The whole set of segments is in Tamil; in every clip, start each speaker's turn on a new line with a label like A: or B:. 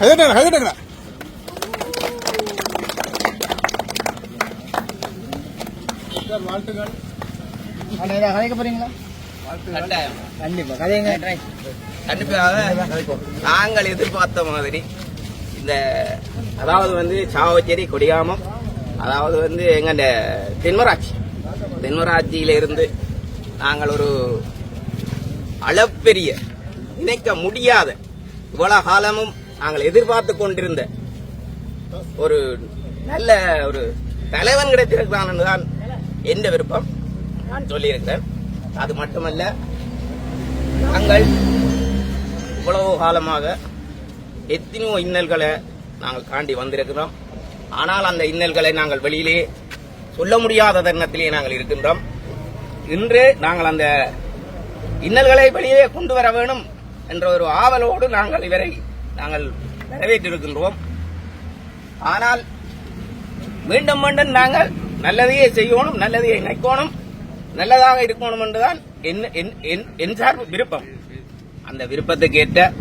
A: கைதட்டுங்க கைதட்டுங்க வாழ்த்துக்கள்.
B: கதைக்க போறீங்களா?
C: கட்டாயம்.
B: கண்டிப்பா. கதைங்க.
C: கண்டிப்பாக நாங்கள் எதிர்பார்த்த மாதிரி இந்த அதாவது வந்து சாவச்சேரி கொடியாமம் அதாவது வந்து எங்க தென்மராட்சி. தென்மராட்சியில இருந்து நாங்கள் ஒரு அளப்பெரிய இணைக்க முடியாத இவ்வளவு காலமும் நாங்கள் எதிர்பார்த்து கொண்டிருந்த ஒரு நல்ல ஒரு தலைவன் கிடைத்திருக்கிறான் தான் எந்த விருப்பம் நான் சொல்லியிருக்கிறேன். அது மட்டுமல்ல நாங்கள் இவ்வளவு காலமாக எத்தனையோ இன்னல்களை நாங்கள் தாண்டி வந்திருக்கிறோம். ஆனால் அந்த இன்னல்களை நாங்கள் வெளியிலே சொல்ல முடியாத தருணத்திலே நாங்கள் இருக்கின்றோம். இன்று நாங்கள் அந்த இன்னல்களை வெளியே கொண்டு வர வேணும் என்ற ஒரு ஆவலோடு நாங்கள் இவரை நாங்கள் நிறைவேற்றிருக்கின்றோம் ஆனால் மீண்டும் மீண்டும் நாங்கள் நல்லதையே செய்யணும் நல்லதையே நினைக்கணும் நல்லதாக இருக்கணும் என்றுதான் என்- என்- என்- என் சார்பு விருப்பம். அந்த விருப்பத்துக்கு ஏற்ற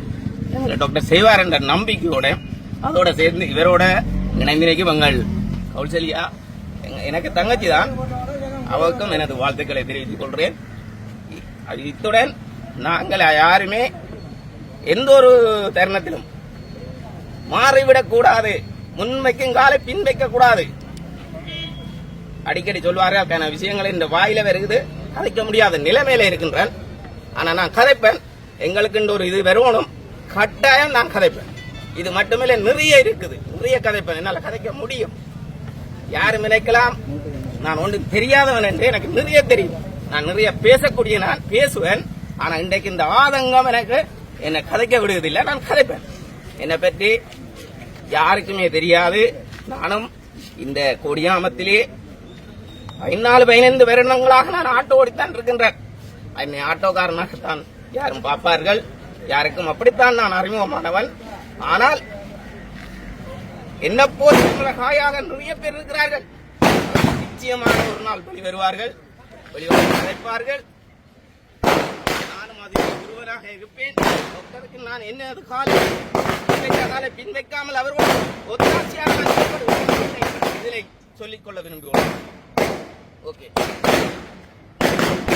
C: டாக்டர் செய்வார் என்ற நம்பிக்கையோட அதோட சேர்ந்து இவரோட இணைந்திருக்கும் எங்கள் கௌசல்யா எனக்கு தங்கச்சி தான் அவருக்கும் எனது வாழ்த்துக்களை தெரிவித்துக் கொள்கிறேன். அது இத்துடன் நாங்கள் யாருமே எந்த ஒரு தருணத்திலும் மாறிவிடக் கூடாது. முன்வைக்கும் காலை பின்வைக்க கூடாது. அடிக்கடி சொல்வார்கள் அதுக்கான விஷயங்கள் இந்த வாயில வருகுது. கதைக்க முடியாத நிலைமையில இருக்கின்றேன். ஆனா நான் கதைப்பேன். எங்களுக்கு ஒரு இது வருவனும் கட்டாயம் நான் கதைப்பேன். இது மட்டுமில்ல நிறைய இருக்குது. நிறைய கதைப்பேன். என்னால் கதைக்க முடியும். யாரும் நினைக்கலாம் நான் ஒன்று தெரியாதவன் என்று எனக்கு நிறைய தெரியும். நான் நிறைய பேசக்கூடிய நான் பேசுவேன். ஆனால் இன்றைக்கு இந்த ஆதங்கம் எனக்கு என்னை கதைக்க விடுவதில்லை. நான் கதைப்பேன். என்னை பற்றி யாருக்குமே தெரியாது. நானும் இந்த கொடியாமத்திலே பதினாலு பதினைந்து வருடங்களாக நான் ஆட்டோ ஓடித்தான் இருக்கின்றேன். என்னை ஆட்டோக்காரனாகத்தான் யாரும் பார்ப்பார்கள். யாருக்கும் அப்படித்தான் நான் அறிமுகமானவன் ஆனால் என்ன போல் காயாக நிறைய பேர் இருக்கிறார்கள். நிச்சயமாக ஒரு நாள் வெளிவருவார்கள். வெளிவந்து கிடைப்பார்கள் நானும் அதில் ஒருவராக இருப்பேன். மக்களுக்கு நான் என்ன அது காலை பின் பின் வைக்காமல் அவரோடு ஒத்தாட்சியாக நான் சொல்லிக்கொள்ள விரும்புகிறோம் ஓகே.